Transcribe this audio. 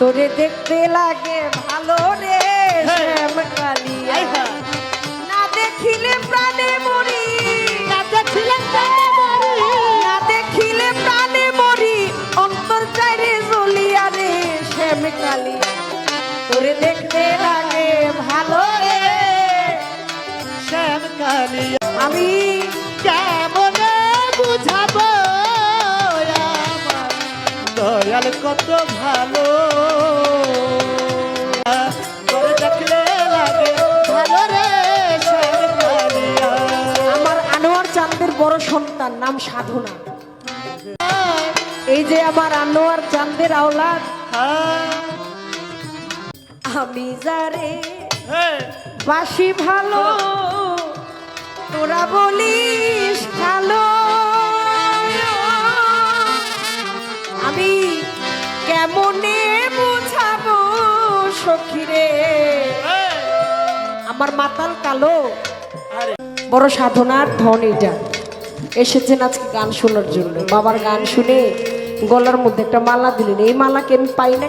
তোরে দেখতে লাগে ভালো রে শ্যাম কালিয়া না দেখিলে প্রাণে মরি। না দেখিলে প্রাণে মরি। না দেখিলে প্রাণে মরি অন্তর চাইরে জ্বলিয়া রে শ্যাম কালিয়া তোরে দেখতে লাগে ভালো রে শ্যাম কালিয়া আমি দয়াল কত ভালো। দেখলে লাগে ভালো রে আমার আনোয়ার চাঁদের বড় সন্তান নাম সাধনা। এই যে আমার আনোয়ার চাঁদের আওলাদ। আমি যারে বাসি ভালো তোরা বলিস কেমনে বুঝাবো সখিরে? আমার মাতাল কালো। বড় সাধনার ধন এটা। এসেছেন আজকে গান শোনার জন্য। বাবার গান শুনে গলার মধ্যে একটা মালা দিলেন। এই মালাকে আমি পাই না